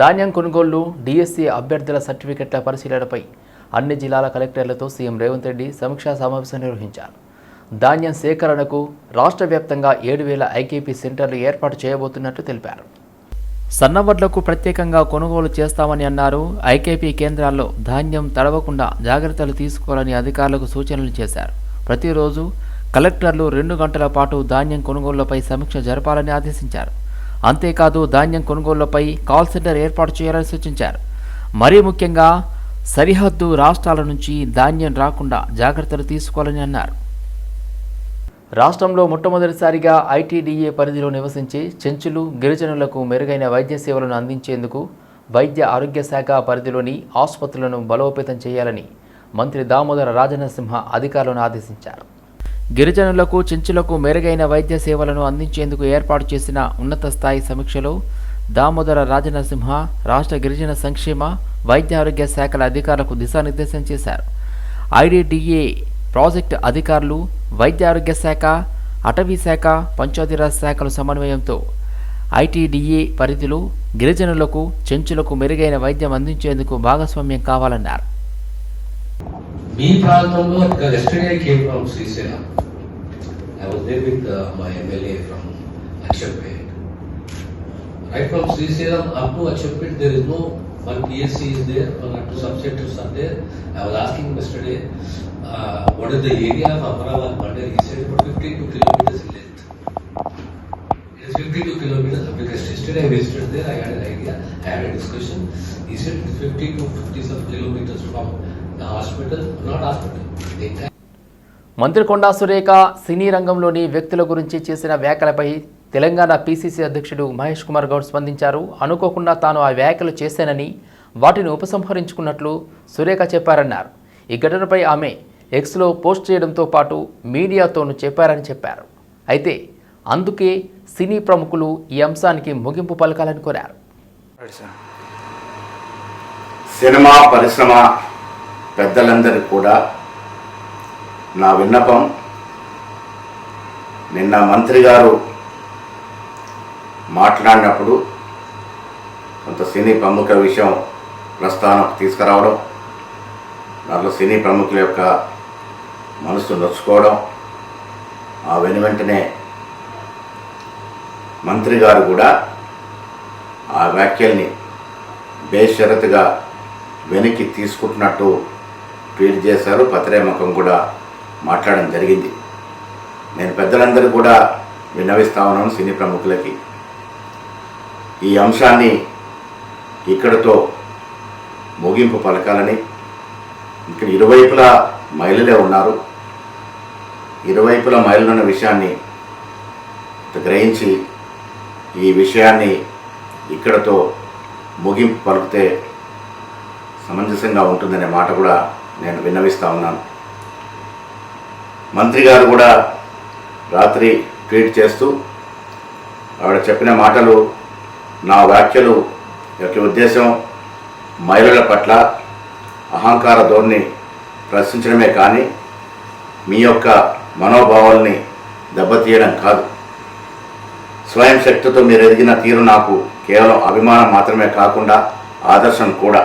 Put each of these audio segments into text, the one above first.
ధాన్యం కొనుగోళ్ళు డిఎస్సీ అభ్యర్థుల సర్టిఫికెట్ల పరిశీలనపై అన్ని జిల్లాల కలెక్టర్లతో సీఎం రేవంత్ రెడ్డి సమీక్షా సమావేశం నిర్వహించారు. ధాన్యం సేకరణకు రాష్ట్ర వ్యాప్తంగా ఏడు వేల ఐకేపీ సెంటర్లు ఏర్పాటు చేయబోతున్నట్లు తెలిపారు. సన్నవడ్లకు ప్రత్యేకంగా కొనుగోలు చేస్తామని అన్నారు. ఐకేపీ కేంద్రాల్లో ధాన్యం తడవకుండా జాగ్రత్తలు తీసుకోవాలని అధికారులకు సూచనలు చేశారు. ప్రతిరోజు కలెక్టర్లు రెండు గంటల పాటు ధాన్యం కొనుగోళ్ళపై సమీక్ష జరపాలని ఆదేశించారు. అంతేకాదు ధాన్యం కొనుగోళ్ళపై కాల్ సెంటర్ ఏర్పాటు చేయాలని సూచించారు. మరీ ముఖ్యంగా సరిహద్దు రాష్ట్రాల నుంచి ధాన్యం రాకుండా జాగ్రత్తలు తీసుకోవాలని అన్నారు. రాష్ట్రంలో మొట్టమొదటిసారిగా ఐటీడీఏ పరిధిలో నివసించే చెంచులు గిరిజనులకు మెరుగైన వైద్య సేవలను అందించేందుకు వైద్య ఆరోగ్య శాఖ పరిధిలోని ఆసుపత్రులను బలోపేతం చేయాలని మంత్రి దామోదర రాజనరసింహ అధికారులను ఆదేశించారు. గిరిజనులకు చెంచులకు మెరుగైన వైద్య సేవలను అందించేందుకు ఏర్పాటు చేసిన ఉన్నత స్థాయి సమీక్షలో దామోదర రాజనరసింహ రాష్ట్ర గిరిజన సంక్షేమ వైద్య ఆరోగ్య శాఖల అధికారులకు దిశానిర్దేశం చేశారు. ఐడిడిఏ ప్రాజెక్టు అధికారులు వైద్య ఆరోగ్య శాఖ అటవీ శాఖ పంచాయతీరాజ్ శాఖల సమన్వయంతో ఐటీడీఏ పరిధిలో గిరిజనులకు చెంచులకు మెరుగైన వైద్యం అందించేందుకు భాగస్వామ్యం కావాలన్నారు. మీ ప్రాంతంలో yesterday came from Srisailam I was there with my MLA from Aksharpet right from Srisailam up to Aksharpet there is no one PSC is there one two sub centres are there I was asking yesterday what is the area of Amaravati Bandar he said for fifty two kilometres in length It is 52 kilometers because yesterday I visited there, I had an idea, I had a discussion. He said it's 50 to 50 some kilometers మంత్రి కొండా సురేఖ సినీ రంగంలోని వ్యక్తుల గురించి చేసిన వ్యాఖ్యలపై Telangana PCC అధ్యక్షుడు మహేష్ కుమార్ గౌడ్ స్పందించారు. అనుకోకుండా తాను ఆ వ్యాఖ్యలు చేశానని వాటిని ఉపసంహరించుకున్నట్లు సురేఖ చెప్పారన్నారు. ఈ ఘటనపై ఆమె ఎక్స్లో పోస్ట్ చేయడంతో పాటు మీడియాతోనూ చెప్పారని చెప్పారు. అయితే అందుకే సినీ ప్రముఖులు ఈ అంశానికి ముగింపు పలకాలని కోరారు. సినిమా పరిశ్రమ పెద్దలందరికీ కూడా నా విన్నపం నిన్న మంత్రి గారు మాట్లాడినప్పుడు కొంత సినీ ప్రముఖ విషయం ప్రస్థానం తీసుకురావడం దాంట్లో సినీ ప్రముఖుల యొక్క మనసు నొచ్చుకోవడం ఆ వెను వెంటనే మంత్రి గారు కూడా ఆ వ్యాఖ్యల్ని బేషరతుగా వెనక్కి తీసుకుంటున్నట్టు ట్వీట్ చేశారు పత్రేముఖం కూడా మాట్లాడడం జరిగింది. నేను పెద్దలందరూ కూడా విన్నవిస్తా ఉన్నాను సినీ ప్రముఖులకి. ఈ అంశాన్ని ఇక్కడతో ముగింపు పలకాలని. ఇక్కడ ఇరువైపులా మహిళలే ఉన్నారు. ఇరువైపులా మహిళలున్న విషయాన్ని గ్రహించి ఈ విషయాన్ని ఇక్కడతో ముగింపు పలికితే సమంజసంగా ఉంటుందనే మాట కూడా నేను విన్నవిస్తా ఉన్నాను. మంత్రి గారు కూడా రాత్రి ట్వీట్ చేస్తూ ఆవిడ చెప్పిన మాటలు నా వ్యాఖ్యలు యొక్క ఉద్దేశం మహిళల పట్ల అహంకార ధోరణి ప్రశ్నించడమే కానీ మీ యొక్క మనోభావాల్ని దెబ్బతీయడం కాదు. స్వయం శక్తితో మీరు ఎదిగిన తీరు నాకు కేవలం అభిమానం మాత్రమే కాకుండా ఆదర్శం కూడా.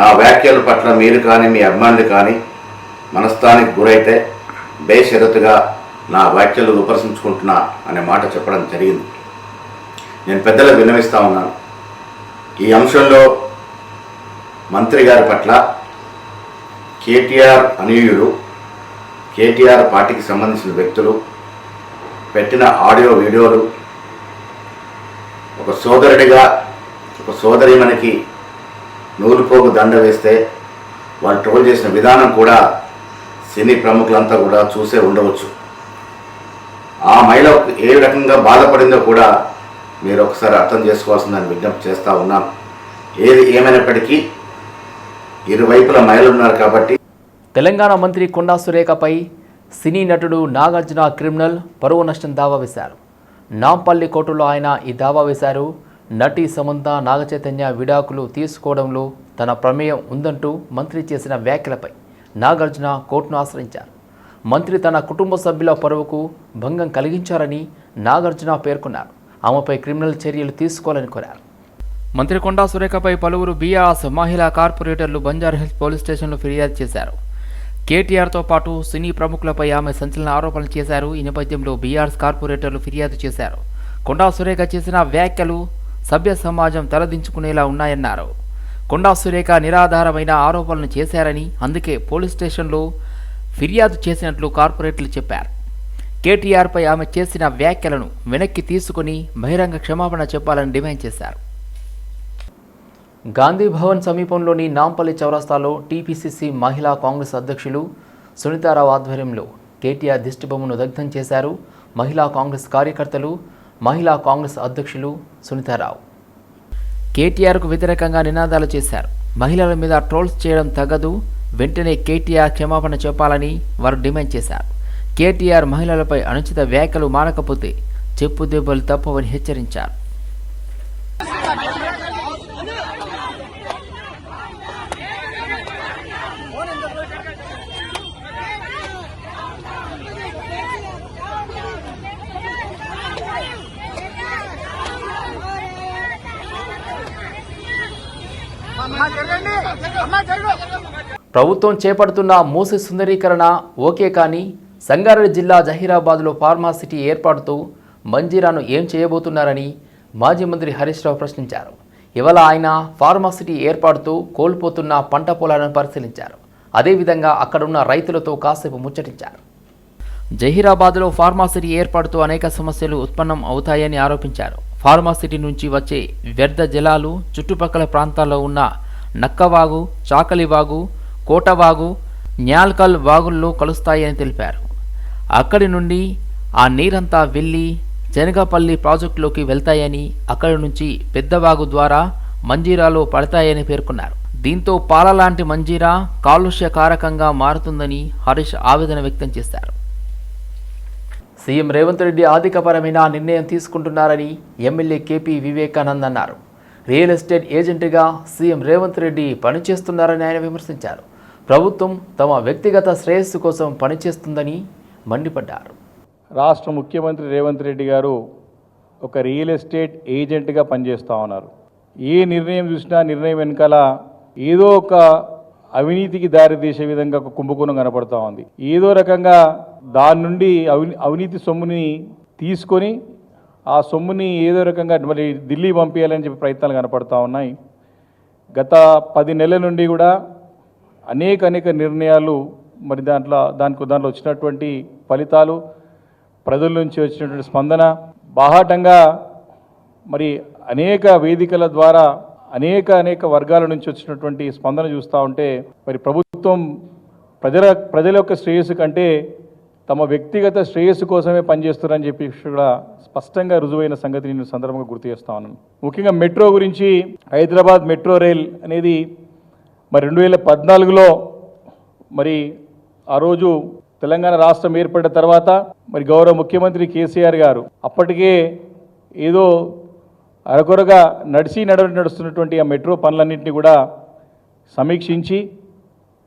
నా వ్యాఖ్యల పట్ల మీరు కానీ మీ అభిమానులు కానీ మనస్థానికి గురైతే బేషరతుగా నా వ్యాఖ్యలు విమర్శించుకుంటున్నా అనే మాట చెప్పడం జరిగింది. నేను పెద్దలకు విన్నవిస్తూ ఉన్నాను. ఈ అంశంలో మంత్రి గారి పట్ల కేటీఆర్ అనుయులు కేటీఆర్ పార్టీకి సంబంధించిన వ్యక్తులు పెట్టిన ఆడియో వీడియోలు ఒక సోదరుడిగా ఒక సోదరి నూలుపోకు నూలుపోగు దండ వేస్తే వాళ్ళు ట్రోల్ చేసిన విధానం కూడా సినీ ప్రముఖులంతా కూడా చూసే ఉండవచ్చు. ఆ మహిళ ఏ రకంగా బాధపడిందో కూడా మీరు ఒకసారి అర్థం చేసుకోవాల్సిందని విజ్ఞప్తి చేస్తూ ఉన్నాను. ఏది ఏమైనప్పటికీ ఇరువైపుల మహిళలు ఉన్నారు కాబట్టి తెలంగాణ మంత్రి కొండా సురేఖపై సినీ నటుడు నాగార్జున క్రిమినల్ పరువు నష్టం దావా వేశారు. నాంపల్లి కోర్టులో ఆయన ఈ దావా వేశారు. నటి సమంత నాగచైతన్య విడాకులు తీసుకోవడంలో తన ప్రమేయం ఉందంటూ మంత్రి చేసిన వ్యాఖ్యలపై నాగార్జున కోర్టును ఆశ్రయించారు. మంత్రి తన కుటుంబ సభ్యుల పరువుకు భంగం కలిగించారని నాగార్జున పేర్కొన్నారు. ఆమెపై క్రిమినల్ చర్యలు తీసుకోవాలని కోరారు. మంత్రి కొండా సురేఖపై పలువురు బీఆర్ఎస్ మహిళా కార్పొరేటర్లు బంజారాహిల్స్ పోలీస్ స్టేషన్లో ఫిర్యాదు చేశారు. కేటీఆర్తో పాటు సినీ ప్రముఖులపై ఆమె సంచలన ఆరోపణలు చేశారు. ఈ నేపథ్యంలో బీఆర్ఎస్ కార్పొరేటర్లు ఫిర్యాదు చేశారు. కొండా సురేఖ చేసిన వ్యాఖ్యలు సభ్య సమాజం తలదించుకునేలా ఉన్నాయన్నారు. కొండా సురేఖ నిరాధారమైన ఆరోపణలు చేశారని అందుకే పోలీస్ స్టేషన్లో ఫిర్యాదు చేసినట్లు కార్పొరేట్లు చెప్పారు. కేటీఆర్పై ఆమె చేసిన వ్యాఖ్యలను వెనక్కి తీసుకుని బహిరంగ క్షమాపణ చెప్పాలని డిమాండ్ చేశారు. గాంధీ భవన్ సమీపంలోని నాంపల్లి చౌరస్తాలో టీపీసీసీ మహిళా కాంగ్రెస్ అధ్యక్షులు సునీతారావు ఆధ్వర్యంలో కేటీఆర్ దిష్టిబొమ్మను దగ్ధం చేశారు. మహిళా కాంగ్రెస్ కార్యకర్తలు మహిళా కాంగ్రెస్ అధ్యక్షులు సునీతారావు. కేటీఆర్కు వ్యతిరేకంగా నినాదాలు చేశారు. మహిళల మీద ట్రోల్స్ చేయడం తగదు. వెంటనే కేటీఆర్ క్షమాపణ చెప్పాలని వారు డిమాండ్ చేశారు. కేటీఆర్ మహిళలపై అనుచిత వ్యాఖ్యలు మానకపోతే చెప్పు దెబ్బలు తప్పవని హెచ్చరించారు. ప్రభుత్వం చేపడుతున్న మూసి సుందరీకరణ ఓకే కానీ సంగారెడ్డి జిల్లా జహీరాబాద్లో ఫార్మాసిటీ ఏర్పాటుతో మంజీరాను ఏం చేయబోతున్నారని మాజీ మంత్రి హరీష్ రావు ప్రశ్నించారు. ఇవాళ ఆయన ఫార్మాసిటీ ఏర్పాటుతో కోల్పోతున్న పంట పొలాలను పరిశీలించారు. అదేవిధంగా అక్కడున్న రైతులతో కాసేపు ముచ్చటించారు. జహీరాబాద్లో ఫార్మాసిటీ ఏర్పాటుతో అనేక సమస్యలు ఉత్పన్నం అవుతాయని ఆరోపించారు. ఫార్మాసిటీ నుంచి వచ్చే వ్యర్థ జలాలు చుట్టుపక్కల ప్రాంతాల్లో ఉన్న నక్కవాగు చాకలివాగు కోటవాగు న్యాల్కల్ వాగుల్లో కలుస్తాయని తెలిపారు. అక్కడి నుండి ఆ నీరంతా వెళ్ళి జనగపల్లి ప్రాజెక్టులోకి వెళ్తాయని అక్కడి నుంచి పెద్దవాగు ద్వారా మంజీరాలో పడతాయని పేర్కొన్నారు. దీంతో పాల లాంటి మంజీరా కాలుష్య కారకంగా మారుతుందని హరీష్ ఆవేదన వ్యక్తం చేశారు. సీఎం రేవంత్ రెడ్డి ఆర్థికపరమైన నిర్ణయం తీసుకుంటున్నారని ఎమ్మెల్యే కేపీ వివేకానంద్ అన్నారు. రియల్ ఎస్టేట్ ఏజెంట్గా సీఎం రేవంత్ రెడ్డి పనిచేస్తున్నారని ఆయన విమర్శించారు. ప్రభుత్వం తమ వ్యక్తిగత శ్రేయస్సు కోసం పనిచేస్తుందని మండిపడ్డారు. రాష్ట్ర ముఖ్యమంత్రి రేవంత్ రెడ్డి గారు ఒక రియల్ ఎస్టేట్ ఏజెంట్గా పనిచేస్తూ ఉన్నారు. ఏ నిర్ణయం చూసినా నిర్ణయం వెనకాల ఏదో ఒక అవినీతికి దారితీసే విధంగా ఒక కుంభకోణం కనపడుతూ ఉంది. ఏదో రకంగా దాని నుండి అవి అవినీతి సొమ్ముని తీసుకొని ఆ సొమ్ముని ఏదో రకంగా మరి ఢిల్లీ పంపించాలని చెప్పి ప్రయత్నాలు కనపడతా ఉన్నాయి. గత పది నెలల నుండి కూడా అనేక అనేక నిర్ణయాలు మరి దాంట్లో దానికి దాంట్లో వచ్చినటువంటి ఫలితాలు ప్రజల నుంచి వచ్చినటువంటి స్పందన బాహాటంగా మరి అనేక వేదికల ద్వారా అనేక అనేక వర్గాల నుంచి వచ్చినటువంటి స్పందన చూస్తూ ఉంటే మరి ప్రభుత్వం ప్రజల ప్రజల యొక్క శ్రేయస్సు కంటే తమ వ్యక్తిగత శ్రేయస్సు కోసమే పనిచేస్తున్నారని చెప్పి కూడా స్పష్టంగా రుజువైన సంగతి నేను సందర్భంగా గుర్తు చేస్తా ఉన్నాను. ముఖ్యంగా మెట్రో గురించి హైదరాబాద్ మెట్రో రైల్ అనేది మరి రెండు వేల పద్నాలుగులో మరి ఆ రోజు తెలంగాణ రాష్ట్రం ఏర్పడిన తర్వాత మరి గౌరవ ముఖ్యమంత్రి కేసీఆర్ గారు అప్పటికే ఏదో అరకొరగా నడిచి నడవ నడుస్తున్నటువంటి ఆ మెట్రో పనులన్నింటినీ కూడా సమీక్షించి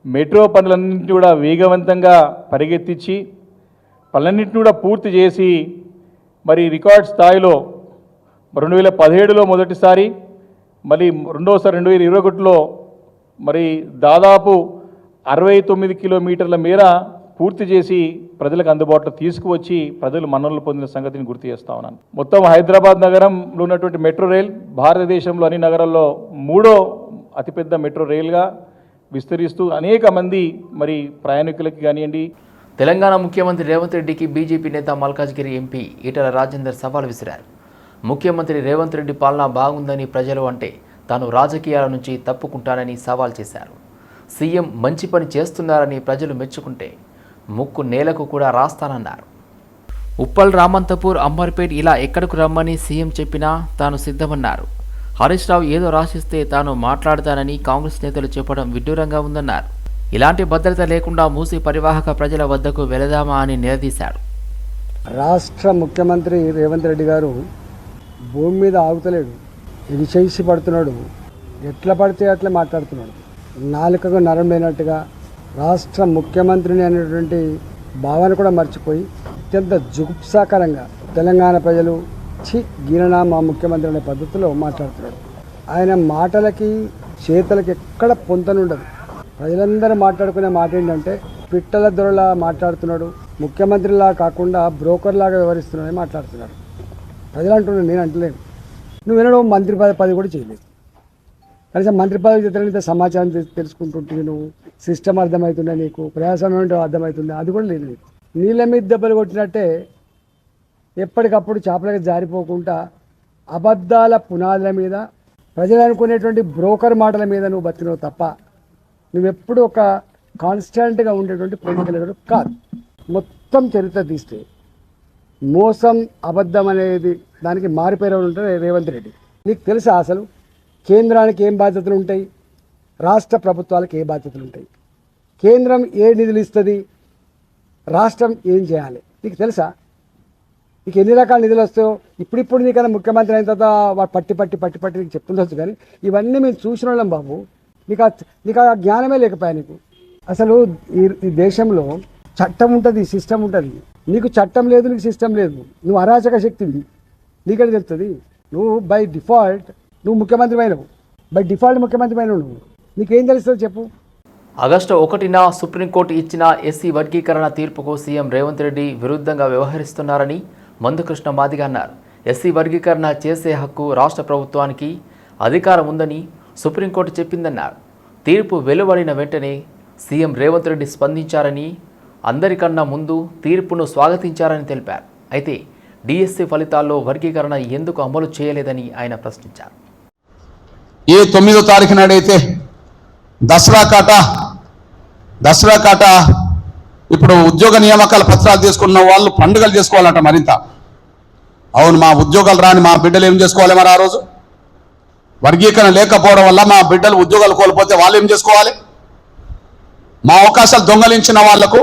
మెట్రో పనులన్నింటినీ కూడా వేగవంతంగా పరిగెత్తించి పనులన్నింటినీ కూడా పూర్తి చేసి మరి రికార్డ్ స్థాయిలో రెండు వేల పదిహేడులో మొదటిసారి మళ్ళీ రెండోసారి రెండు వేల ఇరవై ఒకటిలో మరి దాదాపు అరవై తొమ్మిది కిలోమీటర్ల మేర పూర్తి చేసి ప్రజలకు అందుబాటులో తీసుకువచ్చి ప్రజలు మన్ననలు పొందిన సంగతిని గుర్తు చేస్తా ఉన్నాను. మొత్తం హైదరాబాద్ నగరంలో ఉన్నటువంటి మెట్రో రైల్ భారతదేశంలో అన్ని నగరాల్లో మూడో అతిపెద్ద మెట్రో రైల్గా విస్తరిస్తూ అనేక మంది మరి ప్రయాణికులకి కానివ్వండి తెలంగాణ ముఖ్యమంత్రి రేవంత్ రెడ్డికి బీజేపీ నేత మల్కాజ్గిరి ఎంపీ ఈటల రాజేందర్ సవాల్ విసిరారు. ముఖ్యమంత్రి రేవంత్ రెడ్డి పాలన బాగుందని ప్రజలు అంటే తాను రాజకీయాల నుంచి తప్పుకుంటానని సవాల్ చేశారు. సీఎం మంచి పని చేస్తున్నారని ప్రజలు మెచ్చుకుంటే ముక్కు నేలకు కూడా రాస్తానన్నారు. ఉప్పల్ రామంతపూర్ అంబర్పేట్ ఇలా ఎక్కడకు రమ్మని సీఎం చెప్పినా తాను సిద్ధమన్నారు. హరీష్ రావు ఏదో రాసిస్తే తాను మాట్లాడతానని కాంగ్రెస్ నేతలు చెప్పడం విడ్డూరంగా ఉందన్నారు. ఇలాంటి భద్రత లేకుండా మూసి పరివాహక ప్రజల వద్దకు వెళదామా అని నిలదీశాడు. రాష్ట్ర ముఖ్యమంత్రి రేవంత్ రెడ్డి గారు భూమి మీద ఆగుతలేడు. ఇది చేసి పడుతున్నాడు. ఎట్లా పడితే అట్లా మాట్లాడుతున్నాడు. నాలుకకు నరం లేనట్టుగా రాష్ట్ర ముఖ్యమంత్రిని అనేటువంటి భావన కూడా మర్చిపోయి అత్యంత జుగుప్సాకరంగా తెలంగాణ ప్రజలు చి గీననా మా ముఖ్యమంత్రి అనే పద్ధతిలో మాట్లాడుతున్నాడు. ఆయన మాటలకి చేతలకి ఎక్కడ పొంతనుండదు. ప్రజలందరూ మాట్లాడుకునే మాట ఏంటంటే పిట్టల దొరలా మాట్లాడుతున్నాడు. ముఖ్యమంత్రిలా కాకుండా బ్రోకర్లాగా వ్యవహరిస్తున్నాడని మాట్లాడుతున్నాడు. ప్రజలు అంటున్నాడు నేను అంటలేను. నువ్వు వినడం మంత్రి పదవి పది కూడా చేయలేదు. కనీసం మంత్రి పదవి చేత సమాచారం తెలుసుకుంటుంటే నువ్వు సిస్టమ్ అర్థమవుతుందా నీకు? ప్రయాసం ఏంటో అర్థమవుతుందా? అది కూడా లేదు నీకు. నీళ్ళ మీద దెబ్బలు కొట్టినట్టే ఎప్పటికప్పుడు చేపలకి జారిపోకుండా అబద్ధాల పునాదుల మీద ప్రజలు అనుకునేటువంటి బ్రోకర్ మాటల మీద నువ్వు బతికినవు తప్ప నువ్వెప్పుడు ఒక కాన్స్టెంట్గా ఉండేటువంటి పొలిటికల్ కాదు. మొత్తం చరిత్ర తీస్తే మోసం అబద్ధం అనేది దానికి మారిపోయిన ఉంటారు రేవంత్ రెడ్డి. నీకు తెలుసా అసలు? కేంద్రానికి ఏం బాధ్యతలు ఉంటాయి? రాష్ట్ర ప్రభుత్వాలకు ఏ బాధ్యతలు ఉంటాయి? కేంద్రం ఏ నిధులు ఇస్తుంది? రాష్ట్రం ఏం చేయాలి? నీకు తెలుసా? నీకు ఎన్ని రకాల నిధులు వస్తాయో? ఇప్పుడిప్పుడు నీకన్నా ముఖ్యమంత్రి అయిన తర్వాత వాడు పట్టి పట్టి పట్టి పట్టి నీకు చెప్తుండొచ్చు కానీ ఇవన్నీ మేము చూసిన వాళ్ళం బాబు. నీకు ఆ నీకు ఆ జ్ఞానమే లేకపోయా నీకు? అసలు ఈ ఈ దేశంలో చట్టం ఉంటుంది సిస్టమ్ ఉంటుంది. నీకు చట్టం లేదు నీకు సిస్టమ్ లేదు. నువ్వు అరాచక శక్తివి. నీకెళ్ళి తెలుస్తుంది. నువ్వు బై డిఫాల్ట్ నువ్వు ముఖ్యమంత్రి అయినవు. బై డిఫాల్ట్ ముఖ్యమంత్రి అయినవు నువ్వు. నీకేం తెలుస్తుంది చెప్పు. ఆగస్టు ఒకటిన సుప్రీంకోర్టు ఇచ్చిన ఎస్సీ వర్గీకరణ తీర్పుకు సీఎం రేవంత్ రెడ్డి విరుద్ధంగా వ్యవహరిస్తున్నారని మందుకృష్ణ మాదిగ అన్నారు. ఎస్సీ వర్గీకరణ చేసే హక్కు రాష్ట్ర ప్రభుత్వానికి అధికారం ఉందని సుప్రీంకోర్టు చెప్పిందన్నారు. తీర్పు వెలువడిన వెంటనే సీఎం రేవంత్ రెడ్డి స్పందించారని అందరికన్నా ముందు తీర్పును స్వాగతించారని తెలిపారు. అయితే డిఎస్సి ఫలితాల్లో వర్గీకరణ ఎందుకు అమలు చేయలేదని ఆయన ప్రశ్నించారు. ఏ తొమ్మిదో తారీఖు నాడైతే దసరా కాట దసరా కాట ఇప్పుడు ఉద్యోగ నియామకాల పత్రాలు తీసుకున్న వాళ్ళు పండుగలు చేసుకోవాలంట మరింత. అవును మా ఉద్యోగాలు రాని మా బిడ్డలు ఏం చేసుకోవాలి మరి ఆ రోజు? వర్గీకరణ లేకపోవడం వల్ల మా బిడ్డలు ఉద్యోగాలు కోల్పోతే వాళ్ళు ఏం చేసుకోవాలి? మా అవకాశాలు దొంగలించిన వాళ్ళకు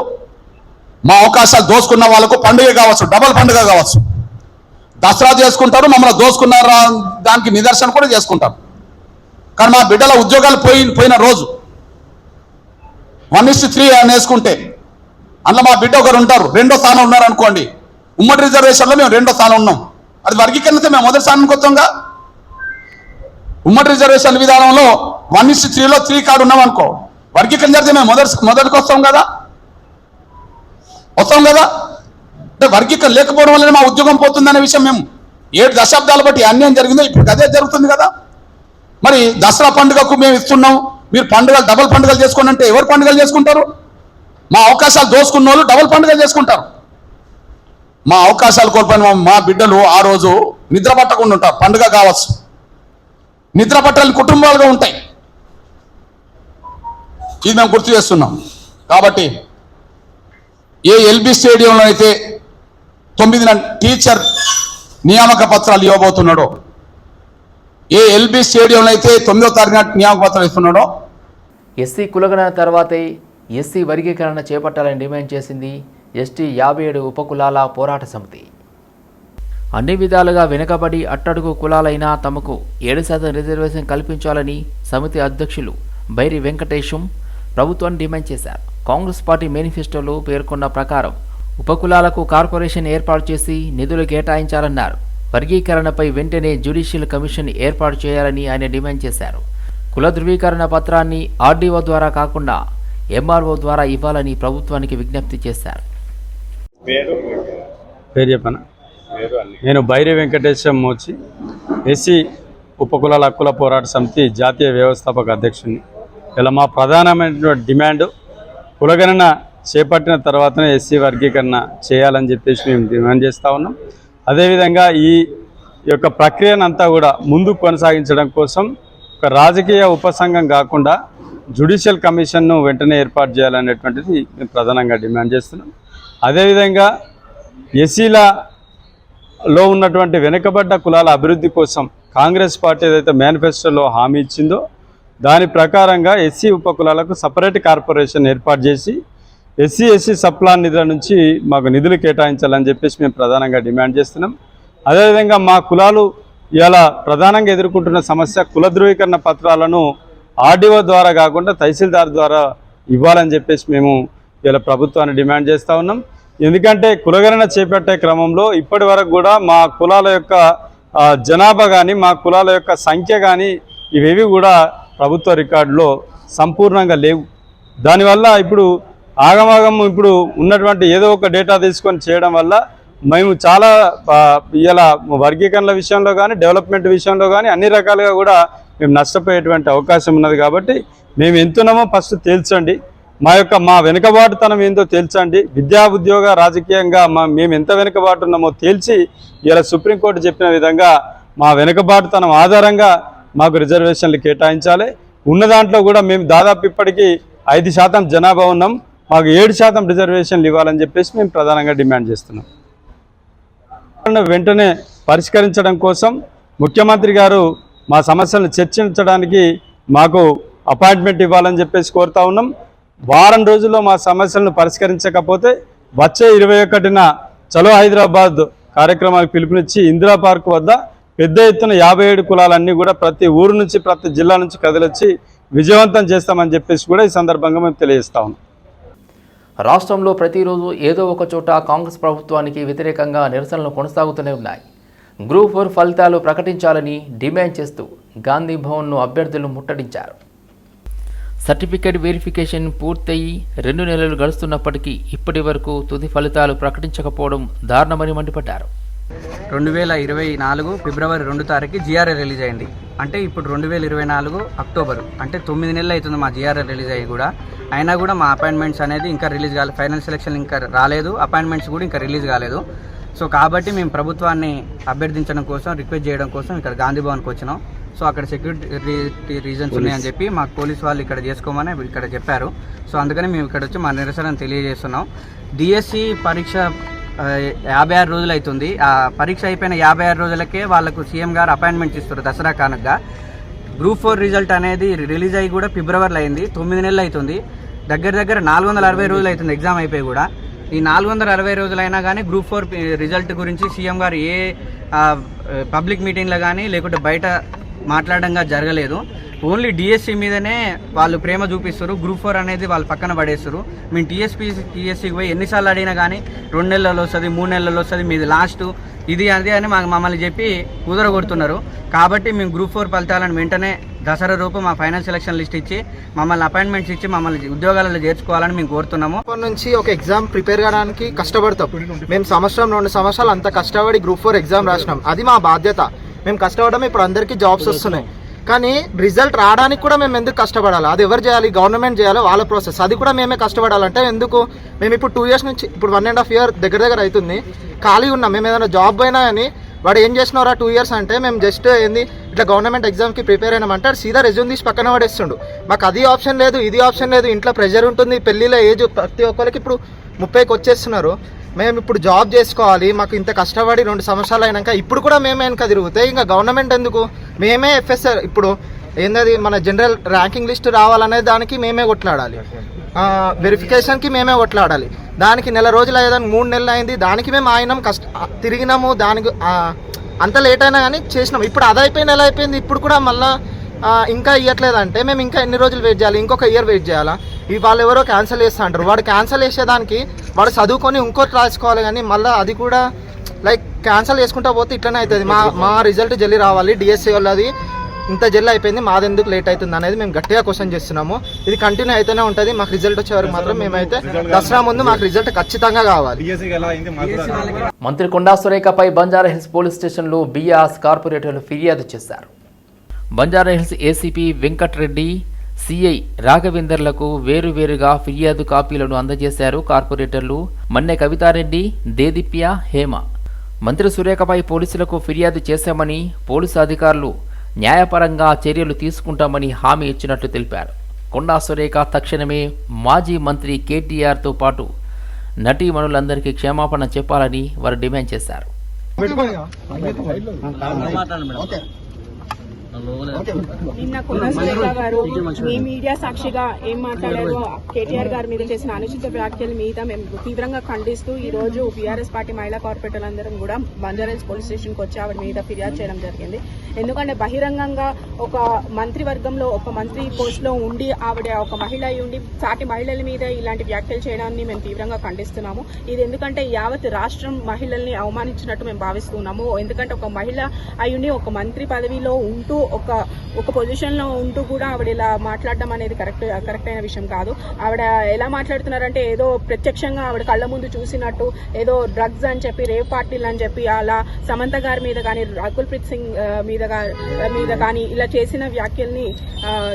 మా అవకాశాలు దోసుకున్న వాళ్ళకు పండుగ కావచ్చు డబల్ పండుగ కావచ్చు. దసరా చేసుకుంటారు మమ్మల్ని దోసుకున్నారా దానికి నిదర్శనం కూడా చేసుకుంటారు. కానీ మా బిడ్డల ఉద్యోగాలు పోయి పోయిన రోజు వన్ ఇస్ త్రీ అని వేసుకుంటే అందులో మా బిడ్డ ఒకరు ఉంటారు రెండో స్థానం ఉన్నారు అనుకోండి ఉమ్మడి రిజర్వేషన్లో మేము రెండో స్థానం ఉన్నాం. అది వర్గీకరణతో మేము మొదటి స్థానానికి వస్తాంగా ఉమ్మడి రిజర్వేషన్ విధానంలో వన్ ఇస్ త్రీలో త్రీ కార్డు ఉన్నాం అనుకో వర్గీకరణ జరిగితే మేము మొదటి మొదటికి వస్తాం కదా? వస్తాం కదా? అంటే వర్గీకరణ లేకపోవడం వల్లనే మా ఉద్యోగం పోతుందనే విషయం మేము ఏడు దశాబ్దాలు బట్టి అన్యాయం జరిగిందో ఇప్పుడు అదే జరుగుతుంది కదా. మరి దసరా పండుగకు మేము ఇస్తున్నాం మీరు పండుగలు డబుల్ పండుగలు చేసుకోండి అంటే ఎవరు పండుగలు చేసుకుంటారు? మా అవకాశాలు దోసుకున్న వాళ్ళు డబుల్ పండుగలు చేసుకుంటారు. మా అవకాశాలు కోల్పోయిన మా- మా బిడ్డలు ఆ రోజు నిద్ర పట్టకుండా ఉంటారు పండుగ కావచ్చు. నిద్ర పట్టాలని కుటుంబాలుగా ఉంటాయి. ఇది మేము గుర్తు చేస్తున్నాం. కాబట్టి ఏ ఎల్బి స్టేడియంలో అయితే తొమ్మిదిన టీచర్ నియామక పత్రాలు ఇవ్వబోతున్నాడో. ఏ ఎల్బి స్టేడియంలో అయితే తొమ్మిదో తారీఖున నియామక పత్రాలు ఇస్తున్నాడో? ఎస్సీ కులగణన తర్వాతే ఎస్సీ వర్గీకరణ చేపట్టాలని డిమాండ్ చేసింది ఎస్టీ యాభై ఏడు ఉపకులాల పోరాట సమితి. అన్ని విధాలుగా వెనుకబడి అట్టడుగు కులాలైనా తమకు ఏడు శాతం రిజర్వేషన్ కల్పించాలని సమితి అధ్యక్షులు బైరి వెంకటేశం ప్రభుత్వాన్ని డిమాండ్ చేశారు. కాంగ్రెస్ పార్టీ మేనిఫెస్టోలో పేర్కొన్న ప్రకారం ఉపకులాలకు కార్పొరేషన్ ఏర్పాటు చేసి నిధులు కేటాయించాలన్నారు. వర్గీకరణపై వెంటనే జ్యుడిషియల్ కమిషన్ ఏర్పాటు చేయాలని ఆయన డిమాండ్ చేశారు. కుల ధృవీకరణ పత్రాన్ని ఆర్డీఓ ద్వారా కాకుండా ఎంఆర్ఓ ద్వారా ఇవ్వాలని ప్రభుత్వానికి విజ్ఞప్తి చేశారు. పేరు? చెప్పనా? నేను బైరి వెంకటేశం మోచి ఎస్సీ ఉపకులాల హక్కుల పోరాట సమితి జాతీయ వ్యవస్థాపక అధ్యక్షుడిని. ఇలా మా ప్రధానమైనటువంటి డిమాండ్ కులగణన చేపట్టిన తర్వాతనే ఎస్సీ వర్గీకరణ చేయాలని చెప్పేసి మేము డిమాండ్ చేస్తూ ఉన్నాం. అదేవిధంగా ఈ యొక్క ప్రక్రియనంతా కూడా ముందుకు కొనసాగించడం కోసం ఒక రాజకీయ ఉపసంఘం కాకుండా జుడిషియల్ కమిషన్ను వెంటనే ఏర్పాటు చేయాలనేటువంటిది మేము ప్రధానంగా డిమాండ్ చేస్తున్నాం. అదేవిధంగా ఎస్సీలలో ఉన్నటువంటి వెనుకబడ్డ కులాల అభివృద్ధి కోసం కాంగ్రెస్ పార్టీ ఏదైతే మేనిఫెస్టోలో హామీ ఇచ్చిందో దాని ప్రకారంగా ఎస్సీ ఉపకులాలకు సపరేట్ కార్పొరేషన్ ఏర్పాటు చేసి ఎస్సీ ఎస్సీ సప్లాన్ నిధుల నుంచి మాకు నిధులు కేటాయించాలని చెప్పేసి మేము ప్రధానంగా డిమాండ్ చేస్తున్నాం. అదేవిధంగా మా కులాలు ఇలా ప్రధానంగా ఎదుర్కొంటున్న సమస్య కుల ధృవీకరణ పత్రాలను ఆర్డీఓ ద్వారా కాకుండా తహసీల్దార్ ద్వారా ఇవ్వాలని చెప్పేసి మేము ఇలా ప్రభుత్వాన్ని డిమాండ్ చేస్తూ ఉన్నాం. ఎందుకంటే కులగణన చేపట్టే క్రమంలో ఇప్పటి వరకు కూడా మా కులాల యొక్క జనాభా కానీ మా కులాల యొక్క సంఖ్య కానీ ఇవేవి కూడా ప్రభుత్వ రికార్డులో సంపూర్ణంగా లేవు. దానివల్ల ఇప్పుడు ఆగమాగం ఇప్పుడు ఉన్నటువంటి ఏదో ఒక డేటా తీసుకొని చేయడం వల్ల మేము చాలా ఇలా వర్గీకరణల విషయంలో కానీ డెవలప్మెంట్ విషయంలో కానీ అన్ని రకాలుగా కూడా మేము నష్టపోయేటువంటి అవకాశం ఉన్నది కాబట్టి మేము ఎంతున్నామో ఫస్ట్ తేల్చండి. మా యొక్క మా వెనుకబాటుతనం ఏందో తేల్చండి. విద్యా ఉద్యోగ రాజకీయంగా మా మేము ఎంత వెనుకబాటు ఉన్నామో తేల్చి ఇలా సుప్రీంకోర్టు చెప్పిన విధంగా మా వెనుకబాటుతనం ఆధారంగా మాకు రిజర్వేషన్లు కేటాయించాలి. ఉన్న దాంట్లో కూడా మేము దాదాపు ఇప్పటికీ ఐదు శాతం జనాభా ఉన్నాం. మాకు ఏడు శాతం రిజర్వేషన్లు ఇవ్వాలని చెప్పేసి మేము ప్రధానంగా డిమాండ్ చేస్తున్నాం. వెంటనే పరిష్కరించడం కోసం ముఖ్యమంత్రి గారు మా సమస్యలను చర్చించడానికి మాకు అపాయింట్మెంట్ ఇవ్వాలని చెప్పేసి కోరుతా ఉన్నాం. వారం రోజుల్లో మా సమస్యలను పరిష్కరించకపోతే వచ్చే ఇరవై ఒకటిన చలో హైదరాబాద్ కార్యక్రమానికి పిలుపునిచ్చి ఇందిరా పార్క్ వద్ద పెద్ద ఎత్తున యాభై ఏడు కులాలన్నీ కూడా ప్రతి ఊరు నుంచి ప్రతి జిల్లా నుంచి కదిలొచ్చి విజయవంతం చేస్తామని చెప్పేసి కూడా ఈ సందర్భంగా మేము తెలియజేస్తా ఉన్నాం. రాష్ట్రంలో ప్రతిరోజు ఏదో ఒక చోట కాంగ్రెస్ ప్రభుత్వానికి వ్యతిరేకంగా నిరసనలు కొనసాగుతూనే ఉన్నాయి. గ్రూప్ ఫోర్ ఫలితాలు ప్రకటించాలని డిమాండ్ చేస్తూ గాంధీ భవన్ను అభ్యర్థులు ముట్టడించారు. సర్టిఫికేట్ వెరిఫికేషన్ పూర్తయి రెండు నెలలు గడుస్తున్నప్పటికీ ఇప్పటి వరకు తుది ఫలితాలు ప్రకటించకపోవడం దారుణమని మండిపడ్డారు. రెండు వేల ఇరవై నాలుగు ఫిబ్రవరి రెండు తారీఖు జిఆర్ఏ రిలీజ్ అయింది. అంటే ఇప్పుడు రెండు వేల ఇరవై నాలుగు అక్టోబర్. అంటే తొమ్మిది నెలలు అవుతుంది మా జిఆర్ఏ రిలీజ్ అయ్యి కూడా. అయినా కూడా మా అపాయింట్మెంట్స్ అనేది ఇంకా రిలీజ్ కాలేదు ఫైనల్ సెలక్షన్ ఇంకా రాలేదు. అపాయింట్మెంట్స్ కూడా ఇంకా రిలీజ్ కాలేదు. సో కాబట్టి మేము ప్రభుత్వాన్ని అభ్యర్థించడం కోసం రిక్వెస్ట్ చేయడం కోసం ఇక్కడ గాంధీ భవన్కి వచ్చినాం. సో అక్కడ సెక్యూరిటీ రీజన్స్ ఉన్నాయని చెప్పి మాకు పోలీస్ వాళ్ళు ఇక్కడ చేసుకోమని ఇక్కడ చెప్పారు. సో అందుకని మేము ఇక్కడ వచ్చి మా నిరసన తెలియజేస్తున్నాం. డిఎస్సి పరీక్ష యాభై ఆరు రోజులు అవుతుంది ఆ పరీక్ష అయిపోయిన యాభై ఆరు రోజులకే వాళ్ళకు సీఎం గారు అపాయింట్మెంట్ ఇస్తారు దసరా కానుకగా. గ్రూప్ ఫోర్ రిజల్ట్ అనేది రిలీజ్ అయ్యి కూడా ఫిబ్రవరిలో అయింది. తొమ్మిది నెలలు అవుతుంది దగ్గర దగ్గర నాలుగు వందల అరవై రోజులు అవుతుంది ఎగ్జామ్ అయిపోయి కూడా. ఈ నాలుగు వందల అరవై రోజులైనా కానీ గ్రూప్ ఫోర్ రిజల్ట్ గురించి సీఎం గారు ఏ పబ్లిక్ మీటింగ్లో కానీ లేకుంటే బయట మాట్లాడంగా జరగలేదు. ఓన్లీ డిఎస్సి మీదనే వాళ్ళు ప్రేమ చూపిస్తారు. గ్రూప్ ఫోర్ అనేది వాళ్ళు పక్కన పడేస్తారు. మేము టీఎస్పీ టీఎస్సీకి పోయి ఎన్నిసార్లు అడిగినా కానీ రెండు నెలల్లో వస్తుంది మూడు నెలల్లో వస్తుంది మీది లాస్ట్ ఇది అది అని మాకు మమ్మల్ని చెప్పి కుదరగొడుతున్నారు కాబట్టి మేము గ్రూప్ ఫోర్ ఫలితాలను వెంటనే దసరా రూపు మా ఫైనల్ సెలక్షన్ లిస్ట్ ఇచ్చి మమ్మల్ని అపాయింట్మెంట్స్ ఇచ్చి మమ్మల్ని ఉద్యోగాలలో చేర్చుకోవాలని మేము కోరుతున్నాము. అప్పటి నుంచి ఒక ఎగ్జామ్ ప్రిపేర్ కావడానికి కష్టపడతాం. మేము సంవత్సరం రెండు సంవత్సరాలు అంత కష్టపడి గ్రూప్ ఫోర్ ఎగ్జామ్ రాసినాం. అది మా బాధ్యత. మేము కష్టపడడం ఇప్పుడు అందరికీ జాబ్స్ వస్తున్నాయి. కానీ రిజల్ట్ రావడానికి కూడా మేము ఎందుకు కష్టపడాలి? అది ఎవరు చేయాలి? గవర్నమెంట్ చేయాలి? వాళ్ళ ప్రాసెస్ అది కూడా మేమే కష్టపడాలంటే ఎందుకు? మేము ఇప్పుడు టూ ఇయర్స్ నుంచి ఇప్పుడు వన్ అండ్ హాఫ్ ఇయర్ దగ్గర దగ్గర అవుతుంది. ఖాళీ ఉన్నాం. మేము ఏదైనా జాబ్ పోయినా కానీ వాడు ఏం చేసినారా టూ ఇయర్స్ అంటే మేము జస్ట్ ఏంది ఇట్లా గవర్నమెంట్ ఎగ్జామ్కి ప్రిపేర్ అయినామంటే సీదా రెజ్యూమ్ తీసి పక్కన పడేస్తుండు. మాకు అది ఆప్షన్ లేదు ఇది ఆప్షన్ లేదు. ఇంట్లో ప్రెషర్ ఉంటుంది. పెళ్ళిలో ఏజ్ ప్రతి ఒక్కరికి ఇప్పుడు ముప్పైకి వచ్చేస్తున్నారు. మేము ఇప్పుడు జాబ్ చేసుకోవాలి మాకు ఇంత కష్టపడి రెండు సంవత్సరాలు అయినాక ఇప్పుడు కూడా మేమే వెనక తిరుగుతాయి ఇంకా గవర్నమెంట్ ఎందుకు? మేమే ఎఫ్ఎస్ఆర్ ఇప్పుడు ఏందది మన జనరల్ ర్యాంకింగ్ లిస్ట్ రావాలనే దానికి మేమే కొట్లాడాలి. వెరిఫికేషన్కి మేమే కొట్లాడాలి. దానికి నెల రోజులు అయ్యేదానికి మూడు నెలలు అయింది దానికి మేము ఆయనం కష్ట తిరిగినాము దానికి అంత లేట్ అయినా కానీ చేసినాం. ఇప్పుడు అదైపోయిన ఎలా అయిపోయింది ఇప్పుడు కూడా మళ్ళీ ఇంకా ఇవ్వట్లేదంటే మేము ఇంకా ఎన్ని రోజులు వెయిట్ చేయాలి? ఇంకొక ఇయర్ వెయిట్ చేయాలా? ఈ వాళ్ళు ఎవరో క్యాన్సిల్ చేస్తా అంటారు వాడు క్యాన్సిల్ చేసేదానికి వాడు చదువుకొని ఇంకోటి రాసుకోవాలి కానీ మళ్ళీ అది కూడా లైక్ క్యాన్సిల్ చేసుకుంటా పోతే ఇట్లనే అవుతుంది మా మా రిజల్ట్ జల్లి రావాలి. డిఎస్సి వాళ్ళది ఇంత జల్లి అయిపోయింది. మాది ఎందుకు లేట్ అవుతుంది అనేది మేము గట్టిగా క్వశ్చన్ చేస్తున్నాము. ఇది కంటిన్యూ అయితేనే ఉంటుంది. మాకు రిజల్ట్ వచ్చే వరకు మాత్రం మేమైతే దసరా ముందు మాకు రిజల్ట్ ఖచ్చితంగా కావాలి. మంత్రి కొండా సురేఖపై బంజారాహిల్స్ పోలీస్ స్టేషన్లో బీఆర్ఎస్ కార్పొరేటర్లు ఫిర్యాదు చేశారు. బంజారాహిల్స్ ఏసీపీ వెంకట్రెడ్డి సిఐ రాఘవేందర్లకు వేరువేరుగా ఫిర్యాదు కాపీలను అందజేశారు కార్పొరేటర్లు మన్నె కవితారెడ్డి దేదీప్య హేమ. మంత్రి సురేఖపై పోలీసులకు ఫిర్యాదు చేశామని పోలీసు అధికారులు న్యాయపరంగా చర్యలు తీసుకుంటామని హామీ ఇచ్చినట్లు తెలిపారు. కొండా సురేఖ తక్షణమే మాజీ మంత్రి కేటీఆర్తో పాటు నటీమణులందరికీ క్షమాపణ చెప్పాలని వారు డిమాండ్ చేశారు. నిన్న సురేఖ గారు మీ మీడియా సాక్షిగా ఏం మాట్లాడారో కేటీఆర్ గారి మీద చేసిన అనుచిత వ్యాఖ్యల మీద మేము తీవ్రంగా ఖండిస్తూ ఈ రోజు బీఆర్ఎస్ పార్టీ మహిళా కార్పొరేటర్లందరం కూడా బంజారాహిల్స్ పోలీస్ స్టేషన్కి వచ్చి ఆవిడ మీద ఫిర్యాదు చేయడం జరిగింది. ఎందుకంటే బహిరంగంగా ఒక మంత్రివర్గంలో ఒక మంత్రి పోస్ట్లో ఉండి ఆవిడ ఒక మహిళ ఉండి సాటి మహిళల మీద ఇలాంటి వ్యాఖ్యలు చేయడాన్ని మేము తీవ్రంగా ఖండిస్తున్నాము. ఇది ఎందుకంటే యావత్ రాష్ట్రం మహిళల్ని అవమానించినట్టు మేము భావిస్తున్నాము. ఎందుకంటే ఒక మహిళ అయ్యుండి ఒక మంత్రి పదవిలో ఉంటూ ఒక ఒక పొజిషన్లో ఉంటూ కూడా ఆవిడ ఇలా మాట్లాడడం అనేది కరెక్ట్ కరెక్ట్ అయిన విషయం కాదు. ఆవిడ ఎలా మాట్లాడుతున్నారంటే ఏదో ప్రత్యక్షంగా ఆవిడ కళ్ళ ముందు చూసినట్టు ఏదో డ్రగ్స్ అని చెప్పి రేవ్ పార్టీలు అని చెప్పి అలా సమంత గారి మీద కానీ రాకుల్ ప్రీత్ సింగ్ మీద మీద కానీ ఇలా చేసిన వ్యాఖ్యల్ని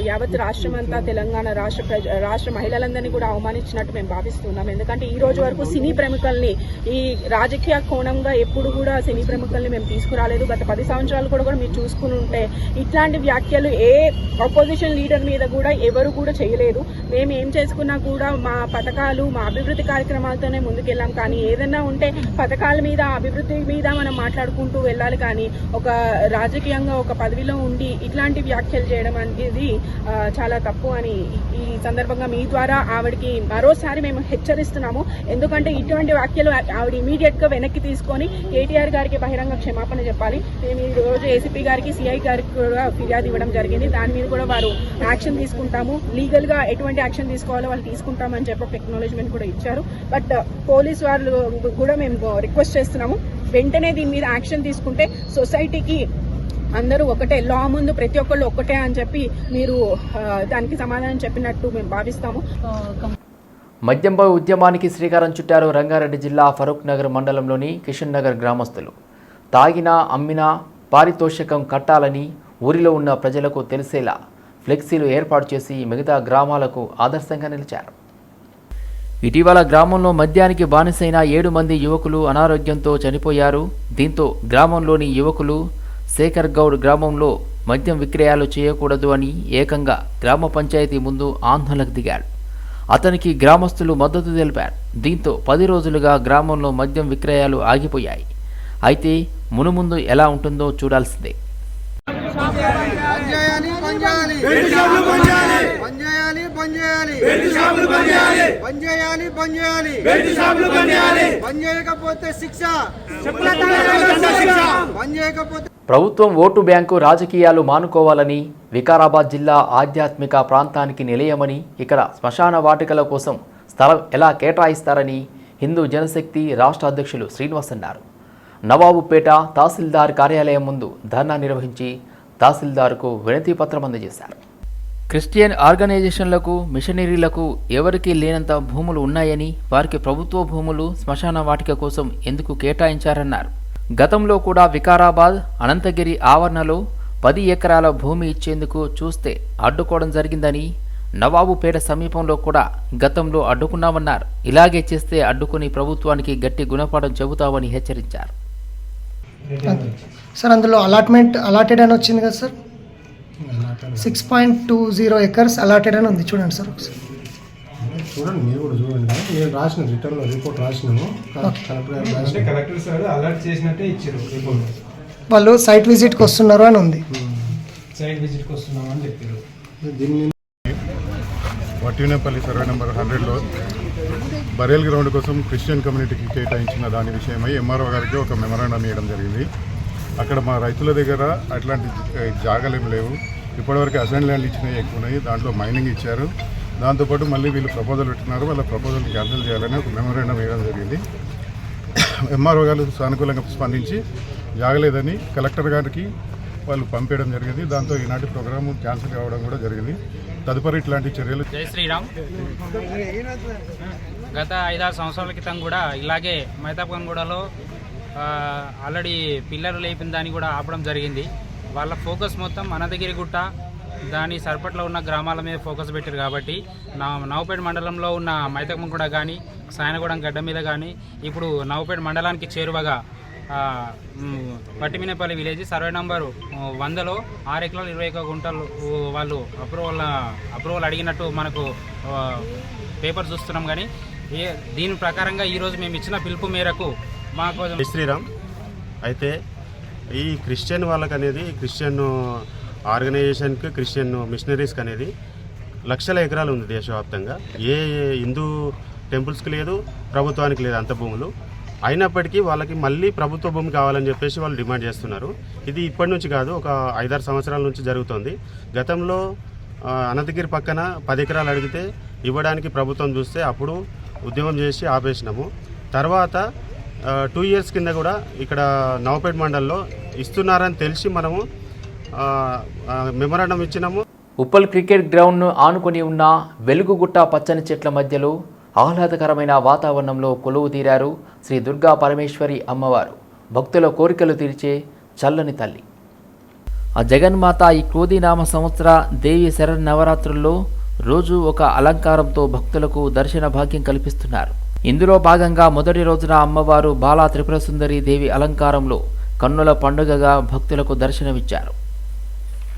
యావత్ రాష్ట్రం అంతా తెలంగాణ రాష్ట్ర ప్రజ రాష్ట్ర మహిళలందరినీ కూడా అవమానించినట్టు మేము భావిస్తున్నాం. ఎందుకంటే ఈ రోజు వరకు సినీ ప్రముఖుల్ని ఈ రాజకీయ కోణంగా ఎప్పుడు కూడా సినీ ప్రముఖుల్ని మేము తీసుకురాలేదు. గత పది సంవత్సరాలు కూడా కూడా మీరు చూసుకుని ఉంటే ఇట్లాంటి వ్యాఖ్య వ్యాఖ్యలు ఏ ఆపోజిషన్ లీడర్ మీద కూడా ఎవరు కూడా చేయలేదు. మేము ఏం చేసుకున్నా కూడా మా పథకాలు మా అభివృద్ధి కార్యక్రమాలతోనే ముందుకెళ్ళాం. కానీ ఏదైనా ఉంటే పథకాల మీద అభివృద్ధి మీద మనం మాట్లాడుకుంటూ వెళ్ళాలి. కానీ ఒక రాజకీయంగా ఒక పదవిలో ఉండి ఇట్లాంటి వ్యాఖ్యలు చేయడం అనేది చాలా తప్పు అని ఈ సందర్భంగా మీ ద్వారా ఆవిడకి మరోసారి మేము హెచ్చరిస్తున్నాము. ఎందుకంటే ఇటువంటి వ్యాఖ్యలు ఆవిడ ఇమీడియట్గా వెనక్కి తీసుకొని కేటీఆర్ గారికి బహిరంగ క్షమాపణ చెప్పాలి. మేము ఈ రోజు ఏసీపీ గారికి సిఐ గారికి కూడా ఫిర్యాదు ఇవ్వడం జరిగింది. దాని మీద కూడా వారు యాక్షన్ తీసుకుంటాము. లీగల్గా ఎటువంటి యాక్షన్ తీసుకోవాలో వాళ్ళు తీసుకుంటామని చెప్పి ఒక ఎక్నాలజ్మెంట్ కూడా ఇచ్చారు. బట్ uh, పోలీస్ వాళ్ళు కూడా మేము రిక్వెస్ట్ చేస్తున్నాము. వెంటనే దీని మీద యాక్షన్ తీసుకుంటే సొసైటీకి అందరూ ఒకటే లా ముందు ప్రతి ఒక్కళ్ళు ఒక్కటే అని చెప్పి మీరు uh, దానికి సమాధానం చెప్పినట్టు మేము భావిస్తాము. మద్యంపై ఉద్యమానికి శ్రీకారం చుట్టారు రంగారెడ్డి జిల్లా ఫరూక్ నగర్ మండలంలోని కిషన్ నగర్ గ్రామస్తులు. తాగినా అమ్మినా పారితోషికం కట్టాలని ఊరిలో ఉన్న ప్రజలకు తెలిసేలా ఫ్లెక్సీలు ఏర్పాటు చేసి మిగతా గ్రామాలకు ఆదర్శంగా నిలిచారు. ఇటీవల గ్రామంలో మద్యానికి బానిసైన ఏడు మంది యువకులు అనారోగ్యంతో చనిపోయారు. దీంతో గ్రామంలోని యువకులు శేఖర్ గౌడ్ గ్రామంలో మద్యం విక్రయాలు చేయకూడదు అని ఏకంగా గ్రామ పంచాయతీ ముందు ఆందోళనకు దిగాడు అతనికి గ్రామస్తులు మద్దతు తెలిపారు. దీంతో పది రోజులుగా గ్రామంలో మద్యం విక్రయాలు ఆగిపోయాయి. అయితే మునుముందు ఎలా ఉంటుందో చూడాల్సిందే. శిక్ష. ప్రభుత్వం ఓటు బ్యాంకు రాజకీయాలు మానుకోవాలని వికారాబాద్ జిల్లా ఆధ్యాత్మిక ప్రాంతానికి నిలయమని ఇక్కడ శ్మశాన వాటికల కోసం స్థలం ఎలా కేటాయిస్తారని హిందూ జనశక్తి రాష్ట్ర అధ్యక్షులు శ్రీనివాస్ అన్నారు. నవాబుపేట తహసీల్దార్ కార్యాలయం ముందు ధర్నా నిర్వహించి తహసీల్దార్కు వినతి పత్రం అందజేశారు. క్రిస్టియన్ ఆర్గనైజేషన్లకు మిషనరీలకు ఎవరికీ లేనంత భూములు ఉన్నాయని వారికి ప్రభుత్వ భూములు శ్మశాన వాటిక కోసం ఎందుకు కేటాయించారన్నారు. గతంలో కూడా వికారాబాద్ అనంతగిరి ఆవరణలో పది ఎకరాల భూమి ఇచ్చేందుకు చూస్తే అడ్డుకోవడం జరిగిందని నవాబుపేట సమీపంలో కూడా గతంలో అడ్డుకున్నామన్నారు. ఇలాగే చేస్తే అడ్డుకుని ప్రభుత్వానికి గట్టి గుణపాఠం చెబుతామని హెచ్చరించారు. సార్ అందులో అలాట్మెంట్ అలాటెడ్ అని వచ్చింది కదా sir. Six point two zero acres allotted అని ఉంది. చూడండి సార్ ఒకసారి. చూడండి మీరు కూడా చూడండి. నేను రాసిన రిటర్న్లో రిపోర్ట్ రాసినాను. కలెక్టర్ గారు రాసిన. కలెక్టర్ సార్ అలర్ట్ చేసినట్టే ఇచ్చారు రిపోర్ట్. వాళ్ళు సైట్ విజిట్కి వస్తున్నారు అని ఉంది. సైట్ విజిట్కి వస్తున్నామని చెప్పారు. దీన్ని వట్టినేపల్లి సర్వే నెంబర్ హండ్రెడ్లో బరేల్ గ్రౌండ్ కోసం క్రిస్టియన్ కమ్యూనిటీకి కేటాయించిన దాని విషయమై ఎంఆర్ఓ గారికి ఒక మెమరాండం ఇవ్వడం జరిగింది. అక్కడ మా రైతుల దగ్గర అట్లాంటి జ- జాగాలు ఏమి లేవు. ఇప్పటివరకు అసైన్ ల్యాండ్ ఇచ్చినవి ఎక్కువ ఉన్నాయి దాంట్లో మైనింగ్ ఇచ్చారు. దాంతోపాటు మళ్ళీ వీళ్ళు ప్రపోజల్ పెట్టినారు వాళ్ళ ప్రపోజల్ని క్యాన్సిల్ చేయాలని ఒక మెమరాండం వేయడం జరిగింది. ఎంఆర్ఓ గారు సానుకూలంగా స్పందించి జాగలేదని కలెక్టర్ గారికి వాళ్ళు పంపించడం జరిగింది. దాంతో ఈనాటి ప్రోగ్రాము క్యాన్సిల్ కావడం కూడా జరిగింది. తదుపరి ఇట్లాంటి చర్యలు జై శ్రీరామ్. గత ఐదారు సంవత్సరాల క్రితం కూడా ఇలాగే మైతాపగూడలో ఆల్రెడీ పిల్లలు లేపిన దాన్ని కూడా ఆపడం జరిగింది. వాళ్ళ ఫోకస్ మొత్తం అనంతగిరి గుట్ట దాని సరిపట్లో ఉన్న గ్రామాల మీద ఫోకస్ పెట్టారు కాబట్టి నా నవపేట మండలంలో ఉన్న మైతకంగూడ కానీ సాయనగూడెం గడ్డ మీద కానీ ఇప్పుడు నవపేట మండలానికి చేరువగా పట్టిమినేపల్లి విలేజ్ సర్వే నంబరు వందలో ఆరు ఎకరాలు ఇరవై ఒక గుంటలు వాళ్ళు అప్రూవల్ అప్రూవల్ అడిగినట్టు మనకు పేపర్ చూస్తున్నాం కానీ ఏ దీని ప్రకారంగా ఈరోజు మేము ఇచ్చిన పిలుపు మేరకు మాకు శ్రీరామ్. అయితే ఈ క్రిస్టియన్ వాళ్ళకి అనేది క్రిస్టియన్ ఆర్గనైజేషన్కి క్రిస్టియన్ మిషనరీస్కి అనేది లక్షల ఎకరాలు ఉంది దేశవ్యాప్తంగా. ఏ హిందూ టెంపుల్స్కి లేదు ప్రభుత్వానికి లేదు అంత భూములు. అయినప్పటికీ వాళ్ళకి మళ్ళీ ప్రభుత్వ భూమి కావాలని చెప్పేసి వాళ్ళు డిమాండ్ చేస్తున్నారు. ఇది ఇప్పటి నుంచి కాదు ఒక ఐదారు సంవత్సరాల నుంచి జరుగుతుంది. గతంలో అనంతగిరి పక్కన పది ఎకరాలు అడిగితే ఇవ్వడానికి ప్రభుత్వం చూస్తే అప్పుడు ఉద్యమం చేసి ఆపేసినాము. తర్వాత టూ ఇయర్స్ కింద కూడా ఇక్కడ నవపేట మండల్లో ఇస్తున్నారని తెలిసి మనము మెమరాండం ఇచ్చినాము. ఉప్పల్ క్రికెట్ గ్రౌండ్ను ఆనుకొని ఉన్న వెలుగుగుట్ట పచ్చని చెట్ల మధ్యలో ఆహ్లాదకరమైన వాతావరణంలో కొలువు తీరారు శ్రీ దుర్గా పరమేశ్వరి అమ్మవారు. భక్తుల కోరికలు తీర్చే చల్లని తల్లి. ఆ జగన్మాత ఈ క్రోధినామ సంవత్సర దేవి శరన్నవరాత్రుల్లో రోజు ఒక అలంకారంతో భక్తులకు దర్శన భాగ్యం కల్పిస్తున్నారు. ఇందులో భాగంగా మొదటి రోజున అమ్మవారు బాలా త్రిపుర సుందరి దేవి అలంకారంలో కన్నుల పండుగగా భక్తులకు దర్శనమిచ్చారు.